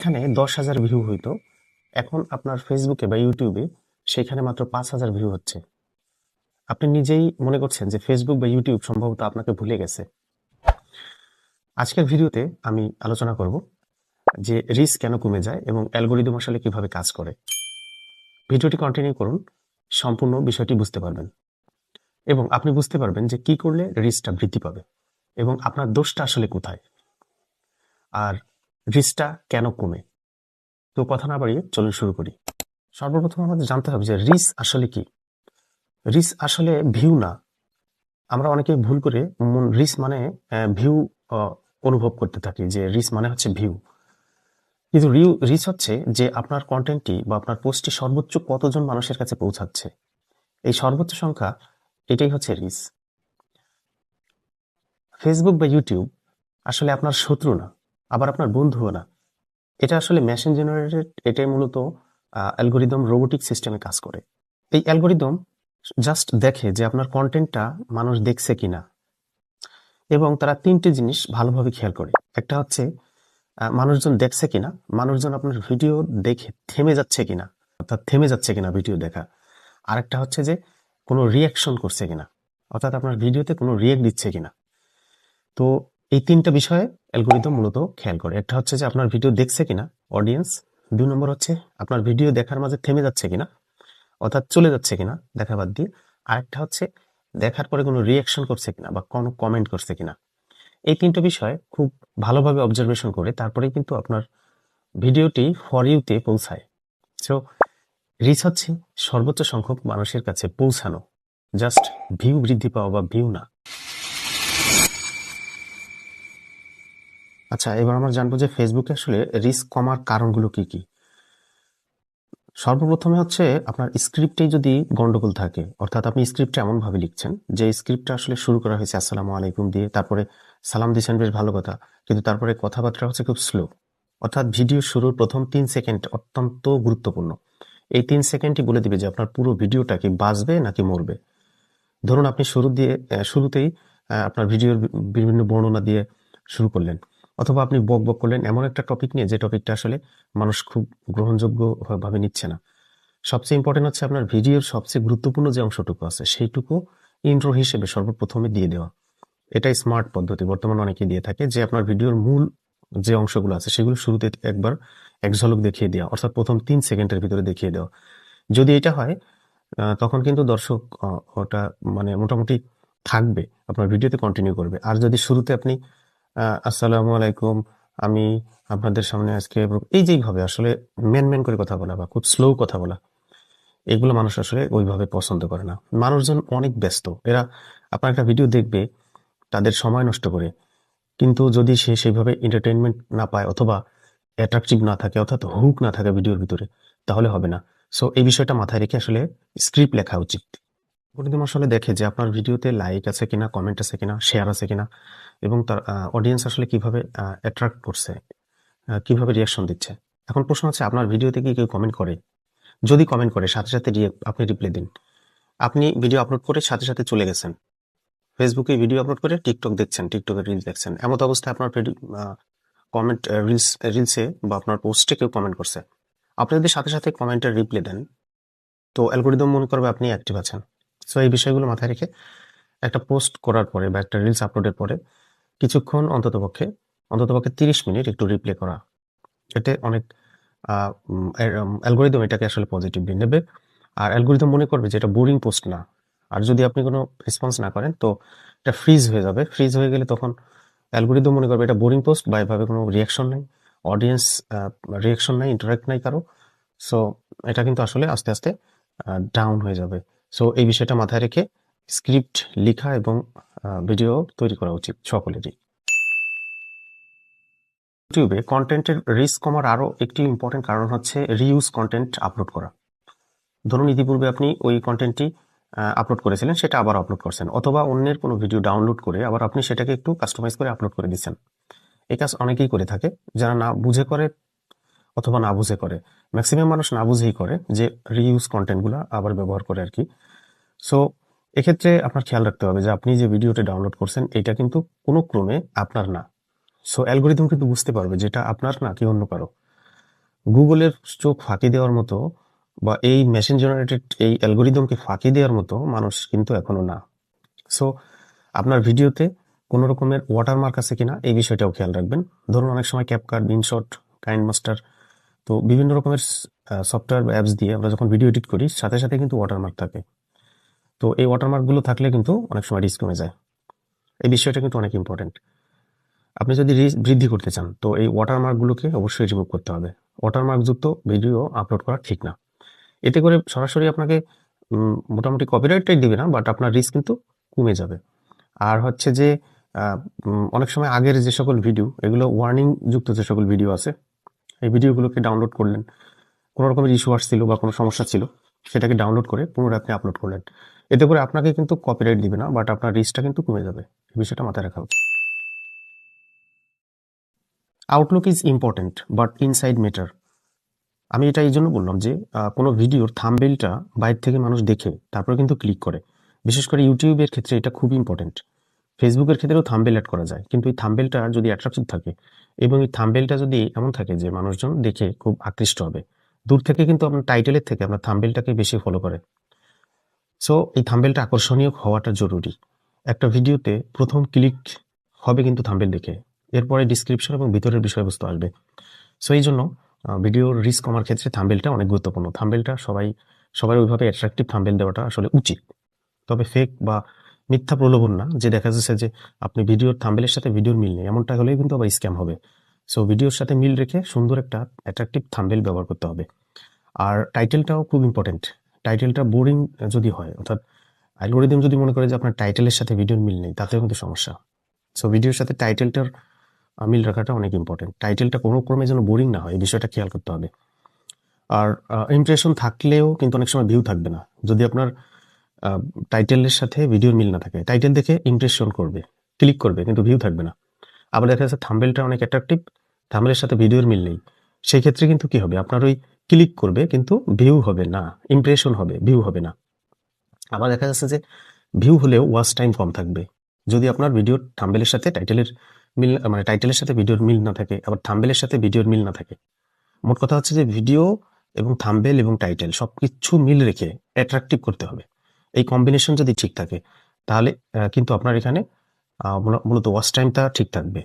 এখানে দশ হাজার ভিউ হইতো। এখন আপনার ফেসবুকে বা ইউটিউবে সেখানে মাত্র পাঁচ হাজার ভিউ হচ্ছে। আপনি নিজেই মনে করছেন যে ফেসবুক বা ইউটিউব সম্ভবত আপনাকে ভুলে গেছে। আজকের ভিডিওতে আমি আলোচনা করব যে রিস্ক কেন কমে যায় এবং অ্যালগোরিদম আসলে কীভাবে কাজ করে। ভিডিওটি কন্টিনিউ করুন, সম্পূর্ণ বিষয়টি বুঝতে পারবেন। এবং আপনি বুঝতে পারবেন যে কি করলে রিস্কটা বৃদ্ধি পাবে এবং আপনার দোষটা আসলে কোথায়। আর রিস্কটা কেন কমে? তো কথা না বাড়িয়ে চলুন শুরু করি। সর্বপ্রথম আমাদের জানতে হবে যে রিস আসলে কি? রিস আসলে ভিউ না। আমরা অনেকে ভুল করে রিস মানে ভিউ অনুভব করতে থাকি যে রিস মানে হচ্ছে ভিউ কিন্তু রিউ রিচ হচ্ছে যে আপনার কন্টেন্টটি বা আপনার পোস্টটি সর্বোচ্চ কতজন মানুষের কাছে পৌঁছাচ্ছে। এই সর্বোচ্চ সংখ্যা, এটাই হচ্ছে রিস ফেসবুক বা ইউটিউব আসলে আপনার শত্রু না। আবার আপনার বন্ধুও না। এটা আসলে মেশিন জেনারেটেড এটাই মূলত অ্যালগোরিদম রোবোটিক সিস্টেমে কাজ করে। এই অ্যালগোরিদম জাস্ট দেখে যে আপনার কন্টেন্টটা মানুষ দেখছে কিনা। এবং তারা তিনটে জিনিস ভালোভাবে খেয়াল করে। একটা হচ্ছে মানুষজন দেখছে কিনা, মানুষজন আপনার ভিডিও দেখে থেমে যাচ্ছে কিনা, অর্থাৎ থেমে যাচ্ছে কিনা ভিডিও দেখা। আরেকটা হচ্ছে যে, কোনো রিয়াকশন করছে কিনা, অর্থাৎ আপনার ভিডিওতে কোনো রিয়েক্ট দিচ্ছে কিনা। তো এই তিনটা বিষয়ে অ্যালগোরিদম মূলত খেয়াল করে। একটা হচ্ছে যে আপনার ভিডিও দেখছে কিনা অডিয়েন্স দুই নম্বর হচ্ছে আপনার ভিডিও দেখার মাঝে থেমে যাচ্ছে কিনা, অর্থাৎ চলে যাচ্ছে কিনা, দেখা বাদ দিয়ে। আরেকটা হচ্ছে দেখার পরে কোনো রিয়াকশন করছে কিনা বা কোনো কমেন্ট করছে কিনা। এই তিনটা বিষয় খুব ভালোভাবে অবজারভেশন করে তারপরে কিন্তু আপনার ভিডিওটি ফর ইউতে পৌঁছায়। সো রিচ হচ্ছে সর্বোচ্চ সংখ্যক মানুষের কাছে পৌঁছানো। জাস্ট ভিউ বৃদ্ধি পাওয়া বা ভিউ না। আচ্ছা এবার আমরা জানব যে ফেসবুকে আসলে রিস্ক কমার কারণগুলো কি কি? সর্বপ্রথমে হচ্ছে আপনার স্ক্রিপ্টে যদি গন্ডগোল থাকে, অর্থাৎ আপনি স্ক্রিপ্টটা এমনভাবে লিখছেন যে স্ক্রিপ্টটা আসলে শুরু করা হয়েছে আসসালামু আলাইকুম দিয়ে, তারপরে সালাম দিয়েছেন বেশ ভালো কথা কিন্তু তারপরে কথাবার্তা হচ্ছে খুব স্লো অর্থাৎ ভিডিও শুরুর প্রথম তিন সেকেন্ড অত্যন্ত গুরুত্বপূর্ণ। এই তিন সেকেন্ডই বলে দিবে যে আপনার পুরো ভিডিওটা কি বাঁচবে নাকি মরবে। ধরুন আপনি শুরু দিয়ে শুরুতেই আপনার ভিডিওর বিভিন্ন বর্ণনা দিয়ে শুরু করলেন। অথবা আপনি বক বক করলেন এমন একটা টপিক নিয়ে যে টপিকটা আসলে মানুষ খুব গ্রহণযোগ্য ভাবে নিচ্ছে না। সবচেয়ে ইম্পর্টেন্ট হচ্ছে আপনার ভিডিওর সবচেয়ে গুরুত্বপূর্ণ যে অংশটুকু আছে সেইটুকু ইন্ট্রো হিসেবে সর্বপ্রথমে দিয়ে দেওয়া। এটাই স্মার্ট পদ্ধতি, বর্তমানে অনেকে দিয়ে থাকে যে আপনার ভিডিওর মূল যে অংশগুলো আছে সেগুলো শুরুতে একবার এক ঝলক দেখিয়ে দেওয়া, অর্থাৎ প্রথম তিন সেকেন্ডের ভিতরে দেখিয়ে দেওয়া। যদি এটা হয় তখন কিন্তু দর্শক ওটা মানে মোটামুটি থাকবে, আপনার ভিডিওতে কন্টিনিউ করবে। আর যদি শুরুতে আপনি আসসালামু আলাইকুম। আমি আপনাদের সামনে আজকে এই যেইভাবে আসলে মেন মেন করে কথা বলা বা খুব স্লো কথা বলা, এগুলো মানুষ আসলে ওইভাবে পছন্দ করে না। মানুষজন অনেক ব্যস্ত। এরা আপনার একটা ভিডিও দেখবে, তাদের সময় নষ্ট করে। কিন্তু যদি সে সেইভাবে এন্টারটেইনমেন্ট না পায় অথবা অ্যাট্রাকটিভ না থাকে, অর্থাৎ হুক না থাকে ভিডিওর ভিতরে, তাহলে হবে না। সো এই বিষয়টা মাথায় রেখে আসলে স্ক্রিপ্ট লেখা উচিত। অ্যালগরিদম আসলে দেখে যে আপনার ভিডিওতে লাইক আছে কিনা কমেন্ট আছে কিনা শেয়ার আছে কিনা এবং তার অডিয়েন্স আসলে কীভাবে অ্যাট্রাক্ট করছে কীভাবে রিয়াকশন দিচ্ছে। এখন প্রশ্ন হচ্ছে, আপনার ভিডিওতে কি কেউ কমেন্ট করে? যদি কমেন্ট করে, সাথে সাথে আপনি রিপ্লাই দিন। আপনি ভিডিও আপলোড করে সাথে সাথে চলে গেছেন। ফেসবুকে ভিডিও আপলোড করে টিকটক দেখছেন টিকটকে রিলস দেখছেন। এমত অবস্থায় আপনার কমেন্ট রিলস রিলসে বা আপনার পোস্টে কেউ কমেন্ট করছে। আপনি যদি সাথে সাথে কমেন্টের রিপ্লাই দেন, তো অ্যালগোরিদম মনে করবে আপনি অ্যাক্টিভ আছেন। সো এই বিষয়গুলো মাথায় রেখে একটা পোস্ট করার পরে বা একটা রিলস আপলোডের পরে কিছুক্ষণ অন্ততপক্ষে অন্ততপক্ষে তিরিশ মিনিট একটু রিপ্লে করা। এতে অনেক অ্যালগোরিদম এটাকে আসলে পজিটিভলি নেবে। আর অ্যালগোরিদম মনে করবে যে এটা বোরিং পোস্ট না। আর যদি আপনি কোনো রেসপন্স না করেন, তো এটা ফ্রিজ হয়ে যাবে। ফ্রিজ হয়ে গেলে তখন অ্যালগোরিদম মনে করবে এটা বোরিং পোস্ট বা এভাবে কোনো রিয়াকশন নেই। অডিয়েন্স রিয়াকশন নাই ইন্টারাক্ট নাই কারও। সো এটা কিন্তু আসলে আস্তে আস্তে ডাউন হয়ে যাবে। সো এই বিষয়টা মাথায় রেখে স্ক্রিপ্ট লেখা এবং ভিডিও তৈরি করা উচিত সকলেরই। ইউটিউবে কন্টেন্টের রিস্ক কমার আরও একটি ইম্পর্টেন্ট কারণ হচ্ছে রিউজ কন্টেন্ট আপলোড করা। ধরুন ইতিপূর্বে আপনি ওই কন্টেন্টটি আপলোড করেছিলেন, সেটা আবার আপলোড করছেন, অথবা অন্যের কোনো ভিডিও ডাউনলোড করে আবার আপনি সেটাকে একটু কাস্টমাইজ করে আপলোড করে দিচ্ছেন। এই কাজ অনেকেই করে থাকে, যারা না বুঝে করে অথবা না বুঝে করে। ম্যাক্সিমাম মানুষ না বুঝেই করে যে রিইউজ কন্টেন্টগুলো আবার ব্যবহার করে আর কি। সো এক্ষেত্রে আপনার খেয়াল রাখতে হবে যে আপনি যে ভিডিওটা ডাউনলোড করছেন, এটা কিন্তু কোনো ক্রমে আপনার না। সো অ্যালগোরিদম কিন্তু বুঝতে পারবে যেটা আপনার না, কি অন্য কারও। গুগলের চোখ ফাঁকি দেওয়ার মতো বা এই মেশিন জেনারেটেড এই অ্যালগোরিদমকে ফাঁকি দেওয়ার মতো মানুষ কিন্তু এখনও না। সো আপনার ভিডিওতে কোনো রকমের ওয়াটারমার্ক আছে কিনা, এই বিষয়টাও খেয়াল রাখবেন। ধরুন অনেক সময় ক্যাপকাট বিনশট কাইন্ড মাস্টার তো বিভিন্ন রকমের সফটওয়্যার বা অ্যাপস দিয়ে আমরা যখন ভিডিও এডিট করি, সাথে সাথে কিন্তু ওয়াটারমার্ক থাকে। তো এই ওয়াটারমার্কগুলো থাকলে কিন্তু অনেক সময় রিস্ক কমে যায়। এই বিষয়টা কিন্তু অনেক ইম্পর্টেন্ট আপনি যদি রিস্ক বৃদ্ধি করতে চান, তো এই ওয়াটারমার্কগুলোকে অবশ্যই রিমুভ করতে হবে। ওয়াটারমার্কযুক্ত ভিডিও আপলোড করা ঠিক না। এতে করে সরাসরি আপনাকে মোটামুটি কপিরাইটটাই দিবে না বাট আপনার রিস্ক কিন্তু কমে যাবে। আর হচ্ছে যে অনেক সময় আগের যে সকল ভিডিও এগুলো ওয়ার্নিং যুক্ত যে সকল ভিডিও আছে এই ভিডিওগুলোকে ডাউনলোড করলেন। কোনো রকমের ইস্যু আসছিল বা কোনো সমস্যা ছিল, সেটাকে ডাউনলোড করে পুনরায় আপনি আপলোড করলেন। এতে করে আপনাকে কিন্তু কপিরাইট দিবে না বাট আপনার রিস্কটা কিন্তু কমে যাবে। এই বিষয়টা মাথায় রাখা উচিত। Outlook is important but inside matter আমি এটা এই জন্য বললাম যে কোনো ভিডিওর থাম্বেলটা বাইরে থেকে মানুষ দেখে, তারপরে কিন্তু ক্লিক করে। বিশেষ করে ইউটিউবের ক্ষেত্রে এটা খুব ইম্পর্টেন্ট ফেসবুকের ক্ষেত্রেও থাম্বেল অ্যাড করা যায়। কিন্তু এই থাম্বেলটা যদি অ্যাট্রাকটিভ থাকে এবং এই থাম্বেলটা যদি এমন থাকে যে মানুষজন দেখে খুব আকৃষ্ট হবে, দূর থেকে কিন্তু আপনার টাইটেলের থেকে আপনার থাম্বেলটাকে বেশি ফলো করে। সো এই থাম্বেলটা আকর্ষণীয় হওয়াটা জরুরি। একটা ভিডিওতে প্রথম ক্লিক হবে কিন্তু থাম্বেল দেখে। এরপরে ডিসক্রিপশন এবং ভিতরের বিষয়বস্তু আসবে। সো এই জন্য ভিডিওর রিস্ক কমার ক্ষেত্রে থাম্বেলটা অনেক গুরুত্বপূর্ণ। থাম্বেলটা সবাই সবার ওইভাবে অ্যাট্রাকটিভ থাম্বেল দেওয়াটা আসলে উচিত। তবে ফেক বা মিথ্যা প্রলোভন না, যে দেখা যাচ্ছে যে আপনি ভিডিওর থাম্বেলের সাথে ভিডিওর মিল নেই। এমনটা হলেই কিন্তু আবার স্ক্যাম হবে। সো ভিডিওর সাথে মিল রেখে সুন্দর একটা অ্যাট্রাকটিভ থাম্বেল ব্যবহার করতে হবে। আর টাইটেলটাও খুব ইম্পর্টেন্ট টাইটেলটা বোরিং যদি হয়, অর্থাৎ অ্যালগোরিদম যদি মনে করে যে আপনার টাইটেলের সাথে ভিডিওর মিল নেই, তাতেও কিন্তু সমস্যা। সো ভিডিওর সাথে টাইটেলটার মিল রাখাটা অনেক ইম্পর্টেন্ট টাইটেলটা কোনো ক্রমে যেন বোরিং না হয়, এই বিষয়টা খেয়াল করতে হবে। আর ইমপ্রেশন থাকলেও কিন্তু অনেক সময় ভিউ থাকবে না। যদি আপনার টাইটেলের সাথে ভিডিওর মিল না থাকে। টাইটেল দেখে ইমপ্রেশন করবে ক্লিক করবে, কিন্তু ভিউ থাকবে না। আবার দেখা যাচ্ছে থাম্বেলটা অনেক অ্যাট্রাকটিভ থাম্বেলের সাথে ভিডিওর মিল নেই। সেই ক্ষেত্রে কিন্তু কি হবে? আপনার ওই ক্লিক করবে, কিন্তু ভিউ হবে না ইমপ্রেশন হবে ভিউ হবে না। আবার দেখা যাচ্ছে যে ভিউ হলেও ওয়াচ টাইম কম থাকবে। যদি আপনার ভিডিওর থাম্বেলের সাথে টাইটেলের মিল মানে টাইটেলের সাথে ভিডিওর মিল না থাকে, আবার থাম্বেলের সাথে ভিডিওর মিল না থাকে, মোট কথা হচ্ছে যে ভিডিও এবং থাম্বেল এবং টাইটেল সবকিছু মিল রেখে অ্যাট্রাকটিভ করতে হবে। এই কম্বিনেশন যদি ঠিক থাকে, তাহলে কিন্তু আপনার এখানে মূলত ওয়াচ টাইমটা ঠিক থাকবে।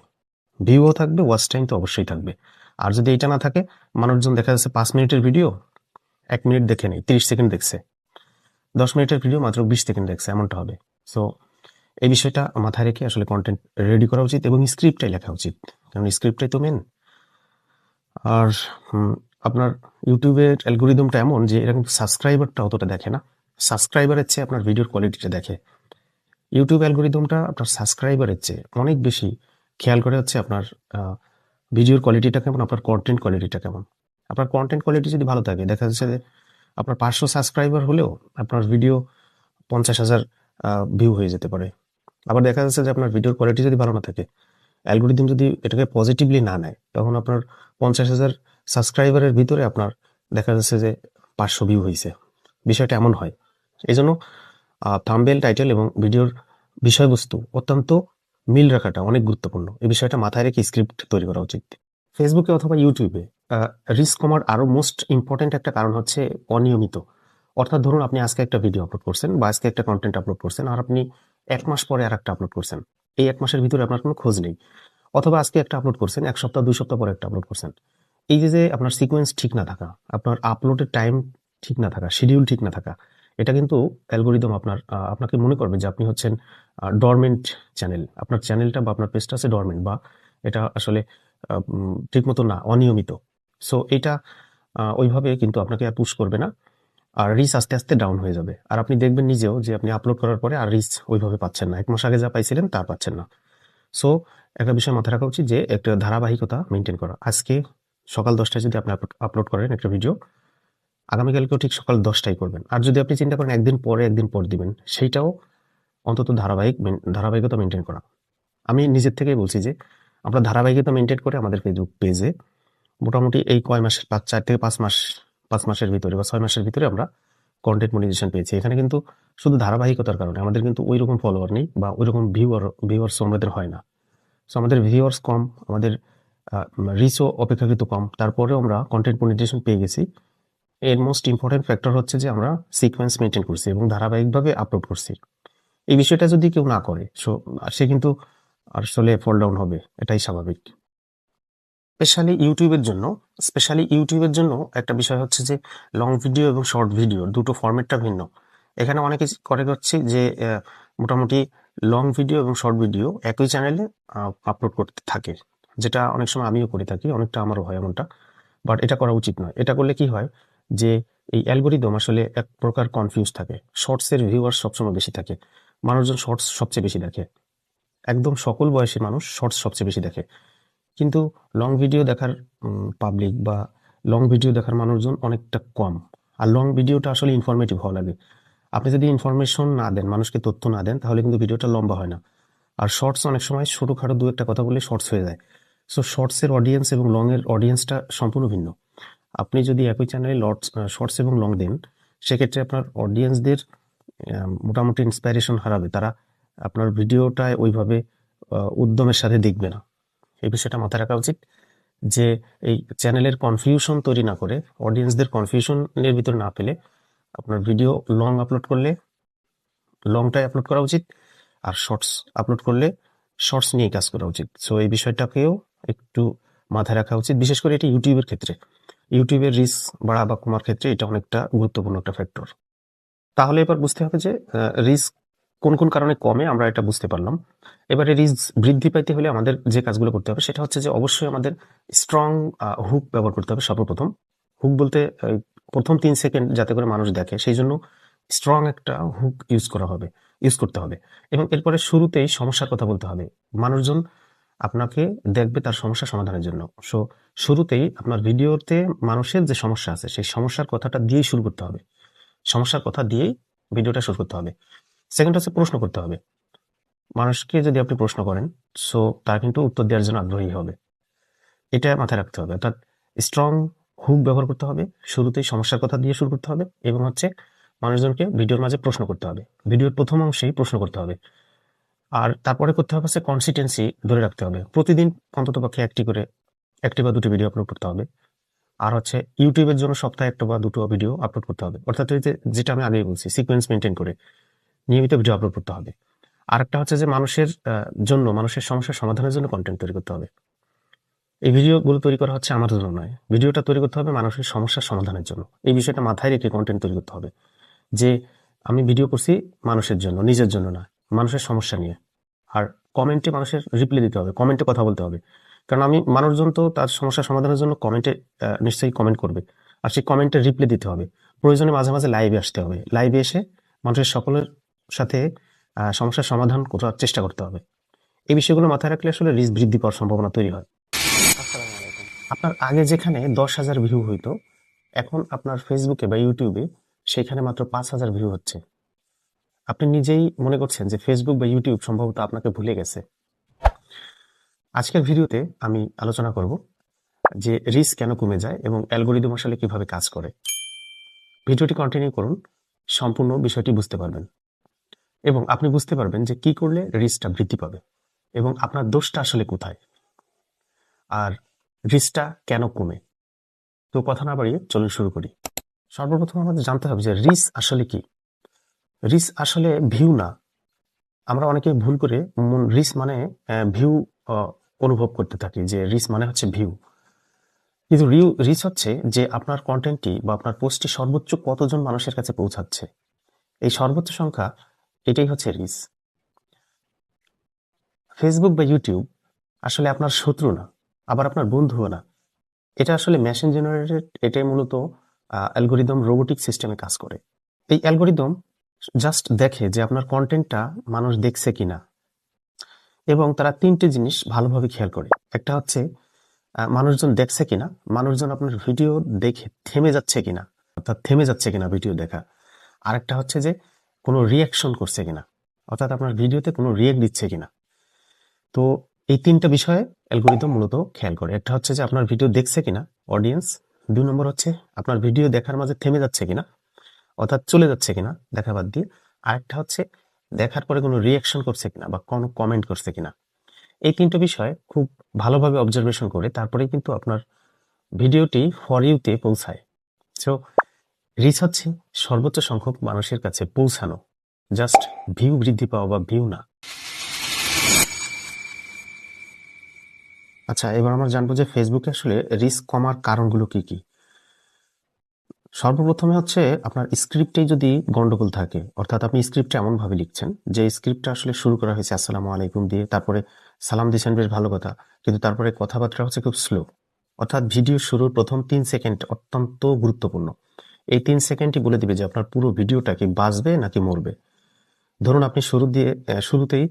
ভিউও থাকবে ওয়াচ টাইম তো অবশ্যই থাকবে। আর যদি এটা না থাকে, মানুষজন দেখা যাচ্ছে পাঁচ মিনিটের ভিডিও এক মিনিট দেখে নেই, তিরিশ সেকেন্ড দেখছে। দশ মিনিটের ভিডিও মাত্র বিশ সেকেন্ড দেখছে, এমনটা হবে। সো এই বিষয়টা মাথায় রেখে আসলে কন্টেন্ট রেডি করা উচিত এবং স্ক্রিপ্টটাই লেখা উচিত। কারণ স্ক্রিপ্টটাই তো মেন আর আপনার ইউটিউবের অ্যালগোরিদমটা এমন যে এরকম সাবস্ক্রাইবারটা অতটা দেখে না। সাবস্ক্রাইবারের চেয়ে আপনার ভিডিওর কোয়ালিটিটা দেখে। ইউটিউব অ্যালগোরিদমটা আপনার সাবস্ক্রাইবারের চেয়ে অনেক বেশি খেয়াল করে হচ্ছে আপনার ভিডিওর কোয়ালিটিটা কেমন, আপনার কন্টেন্ট কোয়ালিটিটা কেমন। আপনার কন্টেন্ট কোয়ালিটি যদি ভালো থাকে, দেখা যাচ্ছে যে আপনার পাঁচশো সাবস্ক্রাইবার হলেও আপনার ভিডিও পঞ্চাশ হাজার ভিউ হয়ে যেতে পারে। আবার দেখা যাচ্ছে যে আপনার ভিডিওর কোয়ালিটি যদি ভালো না থাকে অ্যালগোরিদম যদি এটাকে পজিটিভলি না নেয়, তখন আপনার পঞ্চাশ হাজার সাবস্ক্রাইবারের ভিতরে আপনার দেখা যাচ্ছে যে পাঁচশো ভিউ হয়েছে। বিষয়টা এমন হয়। এই জন্য থাম্বেল টাইটেল এবং ভিডিওর বিষয়বস্তু অত্যন্ত মিল রাখাটা অনেক গুরুত্বপূর্ণ। এই বিষয়টা মাথায় রেখে স্ক্রিপ্ট তৈরি করা উচিত। ফেসবুকে অথবা ইউটিউবে রিস্ক কমার আরও মোস্ট ইম্পর্ট্যান্ট একটা কারণ হচ্ছে অনিয়মিত। অর্থাৎ ধরুন আপনি আজকে একটা ভিডিও আপলোড করছেন বা আজকে একটা কন্টেন্ট আপলোড করছেন আর আপনি এক মাস পরে আর একটা আপলোড করছেন। এই এক মাসের ভিতরে আপনার কোনো খোঁজ নেই। অথবা আজকে একটা আপলোড করছেন, এক সপ্তাহ, দুই সপ্তাহ পরে একটা আপলোড করছেন। এই যে যে আপনার সিকোয়েন্স ঠিক না থাকা, আপনার আপলোডের টাইম ঠিক না থাকা শিডিউল ঠিক না থাকা এটা কিন্তু অ্যালগোরিদম আপনার আপনাকে মনে করবে যে আপনি হচ্ছেন ডরমেন্ট চ্যানেল আপনার চ্যানেলটা বা আপনার পেজটা আছে ডরমেন্ট বা এটা আসলে ঠিকমতো না, অনিয়মিত। সো এটা ওইভাবে কিন্তু আপনাকে আর পুশ করবে না। আর রিচ আস্তে আস্তে ডাউন হয়ে যাবে। আর আপনি দেখবেন নিজেও যে আপনি আপলোড করার পরে আর রিচ ওইভাবে পাচ্ছেন না। এক মাস আগে যা পাইছিলেন তা পাচ্ছেন না। সো একটা বিষয় মাথায় রাখা উচিত যে একটা ধারাবাহিকতা মেনটেন করা। আজকে সকাল দশটায় যদি আপনি আপলোড করেন একটা ভিডিও আগামীকালকেও ঠিক সকাল দশটায় করবেন। আর যদি আপনি চিন্তা করেন একদিন পরে একদিন পর দিবেন, সেইটাও অন্তত ধারাবাহিক ধারাবাহিকতা মেনটেন করা। আমি নিজের থেকেই বলছি যে, আমরা ধারাবাহিকতা মেনটেন করে আমাদের ফেসবুক পেজে মোটামুটি এই কয় মাসের পাঁচ চার থেকে পাঁচ মাস, পাঁচ মাসের ভিতরে বা ছয় মাসের ভিতরে আমরা কন্টেন্ট মনিটাইজেশন পেয়েছি। এখানে কিন্তু শুধু ধারাবাহিকতার কারণে আমাদের কিন্তু ওই রকম ফলোয়ার নেই বা ওই রকম ভিউয়ার ভিউয়ার্স আমাদের হয় না। সো আমাদের ভিউয়ার্স কম, আমাদের রিচও অপেক্ষাকৃত কম। তারপরেও আমরা কন্টেন্ট মনিটাইজেশন পেয়ে গেছি। এর মোস্ট ইম্পর্টেন্ট ফ্যাক্টর হচ্ছে যে আমরা সিকোয়েন্স মেনটেন করছি এবং ধারাবাহিকভাবে আপলোড করছি। এই বিষয়টা যদি কেউ না করে সো সে কিন্তু আসলে ফল ডাউন হবে, এটাই স্বাভাবিক। স্পেশালি ইউটিউবের জন্য স্পেশালি ইউটিউবের জন্য একটা বিষয় হচ্ছে যে লং ভিডিও এবং শর্ট ভিডিও দুটো ফরম্যাটটা ভিন্ন। এখানে অনেকে করে করছে যে মোটামুটি লং ভিডিও এবং শর্ট ভিডিও একই চ্যানেলে আপলোড করতে থাকে, যেটা অনেক সময় আমিও করে থাকি, অনেকটা আমারও হয় এমনটা বাট এটা করা উচিত নয়। এটা করলে কি হয় যে এই অ্যালগোরিদম আসলে এক প্রকার কনফিউজ থাকে। শর্টসের ভিউয়ার সবসময় বেশি থাকে। মানুষজন শর্টস সবচেয়ে বেশি দেখে। একদম সকল বয়সী মানুষ শর্টস সবচেয়ে বেশি দেখে। কিন্তু লং ভিডিও দেখার পাবলিক বা লং ভিডিও দেখার মানুষজন অনেকটা কম। আর লং ভিডিওটা আসলে ইনফরমেটিভ হওয়া লাগে। আপনি যদি ইনফরমেশন না দেন, মানুষকে তথ্য না দেন, তাহলে কিন্তু ভিডিওটা লম্বা হয় না। আর শর্টস অনেক সময় ছোটোখাটো দু একটা কথা বলে শর্টস হয়ে যায়। সো শর্টসের অডিয়েন্স এবং লংয়ের অডিয়েন্সটা সম্পূর্ণ ভিন্ন। আপনি যদি একই চ্যানেলে লর্টস শর্টস এবং লং দেন, সেক্ষেত্রে আপনার অডিয়েন্সদের মোটামুটি ইন্সপাইরেশন হারাবে। তারা আপনার ভিডিওটায় ওইভাবে উদ্যমের সাথে দেখবে না। এই বিষয়টা মাথায় রাখা উচিত যে এই চ্যানেলের কনফিউশন তৈরি না করে অডিয়েন্সদের কনফিউশনের ভিতরে না পেলে আপনার ভিডিও লং আপলোড করলে লংটাই আপলোড করা উচিত আর শর্টস আপলোড করলে শর্টস নিয়ে কাজ করা উচিত। সো এই বিষয়টাকেও একটু মাথায় রাখা উচিত। বিশেষ করে এটা ইউটিউবের ক্ষেত্রে। ইউটিউবের রিস বাড়া বা কমার ক্ষেত্রে এটা অনেকটা গুরুত্বপূর্ণ একটা ফ্যাক্টর তাহলে এবার বুঝতে হবে যে রিস্ক কোন কোন কারণে কমে আমরা এটা বুঝতে পারলাম। এবারে রিস্ক বৃদ্ধি পাইতে হলে আমাদের যে কাজগুলো করতে হবে সেটা হচ্ছে যে অবশ্যই আমাদের স্ট্রং হুক ব্যবহার করতে হবে সর্বপ্রথম। হুক বলতে প্রথম তিন সেকেন্ড যাতে করে মানুষ দেখে, সেই জন্য স্ট্রং একটা হুক ইউজ করা হবে ইউজ করতে হবে। এবং এরপরে শুরুতেই সমস্যার কথা বলতে হবে। মানুষজন আপনাকে দেখবে তার সমস্যা সমাধানের জন্য। সো শুরুতেই আপনার ভিডিওতে মানুষের যে সমস্যা আছে, সেই সমস্যার কথাটা দিয়েই শুরু করতে হবে। সমস্যার কথা দিয়েই ভিডিওটা শুরু করতে হবে। সেকেন্ড হচ্ছে প্রশ্ন করতে হবে। মানুষকে যদি আপনি প্রশ্ন করেন সো তার কিন্তু উত্তর দেওয়ার জন্য আগ্রহী হবে। এটা মাথায় রাখতে হবে। অর্থাৎ স্ট্রং হুক ব্যবহার করতে হবে। শুরুতেই সমস্যার কথা দিয়ে শুরু করতে হবে এবং হচ্ছে মানুষজনকে ভিডিওর মাঝে প্রশ্ন করতে হবে। ভিডিওর প্রথম অংশেই প্রশ্ন করতে হবে। আর তারপরে করতে হবে হচ্ছে কনসিস্টেন্সি ধরে রাখতে হবে। প্রতিদিন অন্তত পক্ষে একটি করে, একটি বা দুটি ভিডিও আপলোড করতে হবে। আর হচ্ছে ইউটিউবের জন্য সপ্তাহে একটা বা দুটো ভিডিও আপলোড করতে হবে। অর্থাৎ যেটা আমি আগেই বলছি সিকোয়েন্স মেনটেন করে নিয়মিত ভিডিও আপলোড করতে হবে। আর একটা হচ্ছে যে মানুষের জন্য, মানুষের সমস্যার সমাধানের জন্য কন্টেন্ট তৈরি করতে হবে। এই ভিডিওগুলো তৈরি করা হচ্ছে আমার জন্য নয়। ভিডিওটা তৈরি করতে হবে মানুষের সমস্যার সমাধানের জন্য। এই বিষয়টা মাথায় রেখে কন্টেন্ট তৈরি করতে হবে। যে আমি ভিডিও করছি মানুষের জন্য, নিজের জন্য না। মানুষের সমস্যা নিয়ে। আর কমেন্টে মানুষের রিপ্লাই দিতে হবে কমেন্টে কথা বলতে হবে। কারণ আমি মানুষজন তো তার সমস্যা সমাধানের জন্য কমেন্টে নিশ্চয়ই কমেন্ট করবে। আর সেই কমেন্টে রিপ্লাই দিতে হবে। প্রয়োজনে মাঝে মাঝে লাইভে আসতে হবে। লাইভে এসে মানুষের সকলের সাথে সমস্যার সমাধান করার চেষ্টা করতে হবে। এই বিষয়গুলো মাথায় রাখলে আসলে রিস্ক বৃদ্ধি পাওয়ার সম্ভাবনা তৈরি হয়। আপনার আগে যেখানে দশ হাজার ভিউ হইতো এখন আপনার ফেসবুকে বা ইউটিউবে সেখানে মাত্র পাঁচ হাজার ভিউ হচ্ছে। আপনি নিজেই মনে করছেন যে ফেসবুক বা ইউটিউব সম্ভবত আপনাকে ভুলে গেছে। আজকের ভিডিওতে আমি আলোচনা করব যে রিস্ক কেন কমে যায় এবং অ্যালগোরিদম আসলে কীভাবে কাজ করে। ভিডিওটি কন্টিনিউ করুন, সম্পূর্ণ বিষয়টি বুঝতে পারবেন। এবং আপনি বুঝতে পারবেন যে কি করলে রিস্কটা বৃদ্ধি পাবে এবং আপনার দোষটা আসলে কোথায়। আর রিস্কটা কেন কমে? তো কথা না বাড়িয়ে চলুন শুরু করি। সর্বপ্রথম আমাদের জানতে হবে যে রিস্ক আসলে কি। রিস্ক আসলে ভিউ না। আমরা অনেকে ভুল করে রিস্ক মানে ভিউ অনুভব করতে থাকি যে রিস্ক মানে হচ্ছে ভিউ। কিন্তু রিউ রিচ হচ্ছে যে আপনার কন্টেন্টটি বা আপনার পোস্টটি সর্বোচ্চ কতজন মানুষের কাছে পৌঁছাচ্ছে। এই সর্বোচ্চ সংখ্যা, এটাই হচ্ছে রিচ ফেসবুক বা ইউটিউব আসলে আপনার শত্রু না, আবার আপনার বন্ধুও না। এটা আসলে মেশিন জেনারেটেড এটাই মূলত অ্যালগোরিদম রোবোটিক সিস্টেমে কাজ করে। এই অ্যালগোরিদম জাস্ট দেখে যে আপনার কন্টেন্টটা মানুষ দেখছে কিনা। এবং তারা তিনটে জিনিস ভালোভাবে খেয়াল করে। একটা হচ্ছে মানুষজন দেখছে কিনা, মানুষজন আপনার ভিডিও দেখে থেমে যাচ্ছে কিনা, অর্থাৎ থেমে যাচ্ছে কিনা ভিডিও দেখা। আরেকটা হচ্ছে যে, কোনো রিয়াকশন করছে কিনা, অর্থাৎ আপনার ভিডিওতে কোনো রিয়েক্ট দিচ্ছে কিনা। তো এই তিনটা বিষয়ে অ্যালগোরিদম মূলত খেয়াল করে। একটা হচ্ছে যে, আপনার ভিডিও দেখছে কিনা অডিয়েন্স দুই নম্বর হচ্ছে, আপনার ভিডিও দেখার মাঝে থেমে যাচ্ছে কিনা অর্থাৎ চলে যাচ্ছে কিনা দেখা বাদ দিয়ে। আরেকটা হচ্ছে, দেখার পরে কোনো রিয়াকশন করছে কিনা বা কোনো কমেন্ট করছে কিনা। এই তিনটা বিষয় খুব ভালোভাবে অবজারভেশন করে তারপরেই কিন্তু আপনার ভিডিওটি ফর ইউতে পৌঁছায়। সো রিচ হচ্ছে সর্বোচ্চ সংখ্যক মানুষের কাছে পৌঁছানো। জাস্ট ভিউ বৃদ্ধি পাওয়া বা ভিউ না। আচ্ছা এবার আমরা জানব যে ফেসবুকে আসলে রিস্ক কমার কারণগুলো কি কি। সর্বপ্রথমে হচ্ছে আপনার স্ক্রিপ্টে যদি গন্ডগোল থাকে, অর্থাৎ আপনি স্ক্রিপ্টটা এমনভাবে লিখছেন যে স্ক্রিপ্টটা আসলে শুরু করা হয়েছে, আসসালামু আলাইকুম দিয়ে, তারপরে সালাম দিয়েছেন বেশ ভালো কথা কিন্তু তারপরে কথাবার্তা হচ্ছে খুব স্লো অর্থাৎ ভিডিও শুরুর প্রথম তিন সেকেন্ড অত্যন্ত গুরুত্বপূর্ণ। এই তিন সেকেন্ডই বলে দিবে যে আপনার পুরো ভিডিওটা কি বাঁচবে নাকি মরবে। ধরুন আপনি শুরু দিয়ে শুরুতেই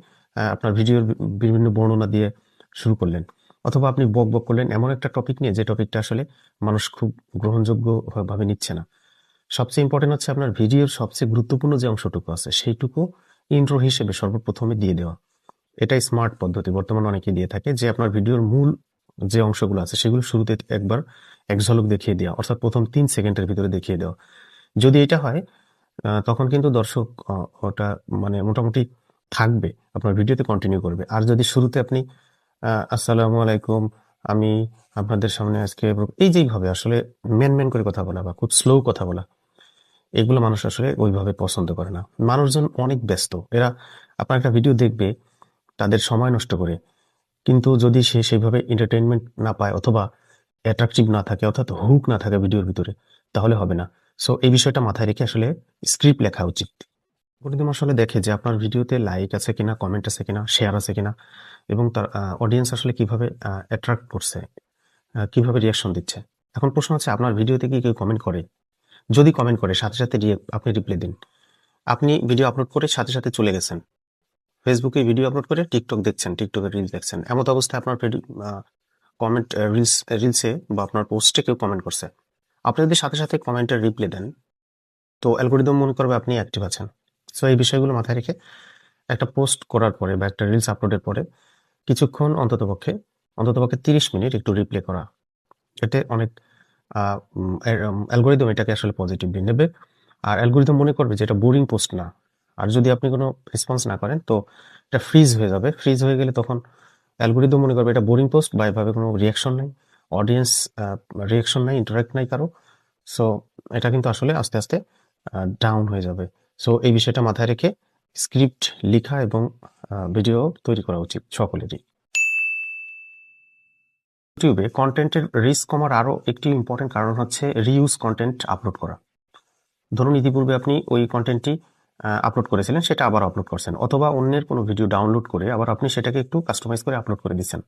আপনার ভিডিওর বিভিন্ন বর্ণনা দিয়ে শুরু করলেন। অথবা আপনি বক বক করলেন এমন একটা টপিক নিয়ে যে টপিকটা আসলে মানুষ খুব গ্রহণযোগ্য ভাবে নিচ্ছে না। সবচেয়ে ইম্পর্টেন্ট হচ্ছে আপনার ভিডিওর সবচেয়ে গুরুত্বপূর্ণ যে অংশটুকু আছে, সেইটুকু ইন্ট্রো হিসেবে সর্বপ্রথমে দিয়ে দেওয়া। এটাই স্মার্ট পদ্ধতি, বর্তমানে অনেকে দিয়ে থাকে যে আপনার ভিডিওর মূল যে অংশগুলো আছে, সেগুলো শুরুতে একবার এক ঝলক দেখিয়ে দেওয়া, অর্থাৎ প্রথম তিন সেকেন্ডের ভিতরে দেখিয়ে দেওয়া। যদি এটা হয় তখন কিন্তু দর্শক ওটা মানে মোটামুটি থাকবে, আপনার ভিডিওতে কন্টিনিউ করবে। আর যদি শুরুতে আপনি আসসালামু আলাইকুম। আমি আপনাদের সামনে আজকে এই যেইভাবে আসলে মেন মেন করে কথা বলা বা খুব স্লো কথা বলা, এগুলো মানুষ আসলে ওইভাবে পছন্দ করে না। মানুষজন অনেক ব্যস্ত। এরা আপনার একটা ভিডিও দেখবে, তাদের সময় নষ্ট করে। কিন্তু যদি সে সেইভাবে এন্টারটেনমেন্ট না পায় অথবা অ্যাট্রাকটিভ না থাকে, অর্থাৎ হুক না থাকে ভিডিওর ভিতরে, তাহলে হবে না। সো এই বিষয়টা মাথায় রেখে আসলে স্ক্রিপ্ট লেখা উচিত। অ্যালগরিদম আসলে দেখে যে আপনার ভিডিওতে লাইক আছে কিনা কমেন্ট আছে কিনা শেয়ার আছে কিনা এবং তার অডিয়েন্স আসলে কীভাবে অ্যাট্রাক্ট করছে কীভাবে রিয়াকশন দিচ্ছে। এখন প্রশ্ন হচ্ছে, আপনার ভিডিওতে কি কেউ কমেন্ট করে? যদি কমেন্ট করে, সাথে সাথে আপনি রিপ্লাই দিন। আপনি ভিডিও আপলোড করে সাথে সাথে চলে গেছেন। ফেসবুকে ভিডিও আপলোড করে টিকটক দেখছেন টিকটকে রিলস দেখছেন। এমত অবস্থায় আপনার কমেন্ট রিলস রিলসে বা আপনার পোস্টে কেউ কমেন্ট করছে। আপনি যদি সাথে সাথে কমেন্টের রিপ্লাই দেন, তো অ্যালগোরিদম মনে করবে আপনি অ্যাক্টিভ আছেন। সো এই বিষয়গুলো মাথায় রেখে একটা পোস্ট করার পরে বা একটা রিলস আপলোডের পরে কিছুক্ষণ অন্ততপক্ষে অন্ততপক্ষে তিরিশ মিনিট একটু রিপ্লে করা। এতে অনেক অ্যালগোরিদম এটাকে আসলে পজিটিভলি নেবে। আর অ্যালগোরিদম মনে করবে যে এটা বোরিং পোস্ট না। আর যদি আপনি কোনো রেসপন্স না করেন, তো এটা ফ্রিজ হয়ে যাবে। ফ্রিজ হয়ে গেলে তখন অ্যালগোরিদম মনে করবে এটা বোরিং পোস্ট বা এভাবে কোনো রিয়াকশন নাই। অডিয়েন্স রিয়াকশন নাই ইন্টারাক্ট নাই কারও। সো এটা কিন্তু আসলে আস্তে আস্তে ডাউন হয়ে যাবে। সো এই বিষয়টা মাথায় রেখে স্ক্রিপ্ট লেখা এবং ভিডিও তৈরি করা উচিত সকলেরই। ইউটিউবে কন্টেন্টের রিস্ক কমার আরও একটি ইম্পর্টেন্ট কারণ হচ্ছে রিউজ কন্টেন্ট আপলোড করা। ধরুন, ইতিপূর্বে আপনি ওই কন্টেন্টটি আপলোড করেছিলেন, সেটা আবার আপলোড করছেন, অথবা অন্যের কোনো ভিডিও ডাউনলোড করে আবার আপনি সেটাকে একটু কাস্টমাইজ করে আপলোড করে দিচ্ছেন।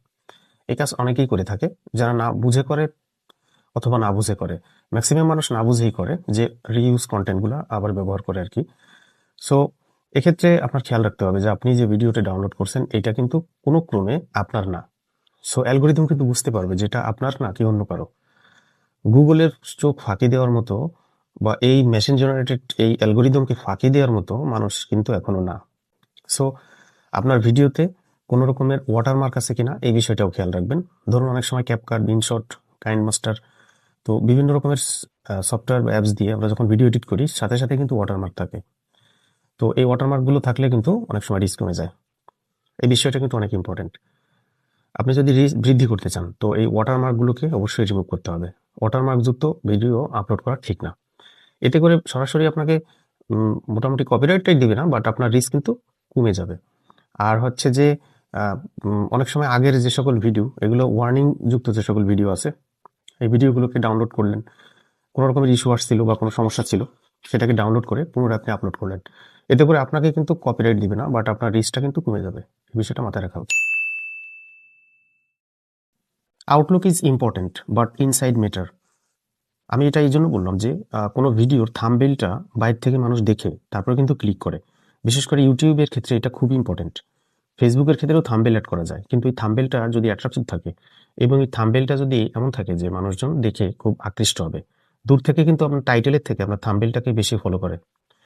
এই কাজ অনেকেই করে থাকে, যারা না বুঝে করে অথবা না বুঝে করে। ম্যাক্সিমাম মানুষ না বুঝেই করে যে রিইউজ কন্টেন্টগুলো আবার ব্যবহার করে আর কি। সো এক্ষেত্রে আপনার খেয়াল রাখতে হবে যে আপনি যে ভিডিওটা ডাউনলোড করছেন, এটা কিন্তু কোনো ক্রমে আপনার না। সো অ্যালগোরিদম কিন্তু বুঝতে পারবে যেটা আপনার না কি অন্য কারও। গুগলের চোখ ফাঁকি দেওয়ার মতো বা এই মেশিন জেনারেটেড এই অ্যালগোরিদমকে ফাঁকি দেওয়ার মতো মানুষ কিন্তু এখনও না। সো আপনার ভিডিওতে কোনো রকমের ওয়াটারমার্ক আছে কিনা, এই বিষয়টাও খেয়াল রাখবেন। ধরুন অনেক সময় ক্যাপকার্ট ইনশট কাইন্ড মাস্টার তো বিভিন্ন রকমের সফটওয়্যার বা অ্যাপস দিয়ে আমরা যখন ভিডিও এডিট করি, সাথে সাথে কিন্তু ওয়াটারমার্ক থাকে। তো এই ওয়াটারমার্কগুলো থাকলে কিন্তু অনেক সময় রিস্ক কমে যায়। এই বিষয়টা কিন্তু অনেক ইম্পর্টেন্ট আপনি যদি রিস্ক বৃদ্ধি করতে চান, তো এই ওয়াটারমার্কগুলোকে অবশ্যই রিমুভ করতে হবে। ওয়াটারমার্কযুক্ত ভিডিও আপলোড করা ঠিক না। এতে করে সরাসরি আপনাকে মোটামুটি কপিরাইটটাই দিবে না বাট আপনার রিস্ক কিন্তু কমে যাবে। আর হচ্ছে যে অনেক সময় আগের যে সকল ভিডিও এগুলো ওয়ার্নিং যুক্ত যে সকল ভিডিও আছে এই ভিডিওগুলোকে ডাউনলোড করলেন। কোনো রকমের ইস্যু আসছিল বা কোনো সমস্যা ছিল, সেটাকে ডাউনলোড করে পুনরায় আপনি আপলোড করলেন। এতে করে আপনাকে কিন্তু কপিরাইট দিবে না বাট আপনার রিস্কটা কিন্তু কমে যাবে। এই বিষয়টা মাথায় রাখা উচিত। Outlook is important but inside matter আমি এটা এই জন্য বললাম যে কোনো ভিডিওর থাম্বেলটা বাইরে থেকে মানুষ দেখে, তারপরে কিন্তু ক্লিক করে। বিশেষ করে ইউটিউবের ক্ষেত্রে এটা খুব ইম্পর্টেন্ট ফেসবুকের ক্ষেত্রেও থাম্বেল অ্যাড করা যায়। কিন্তু এই থাম্বেলটা যদি অ্যাট্রাকটিভ থাকে এবং এই থাম্বেলটা যদি এমন থাকে যে মানুষজন দেখে খুব আকৃষ্ট হবে, দূর থেকে কিন্তু আপনার টাইটেলের থেকে আপনার থাম্বেলটাকে বেশি ফলো করে।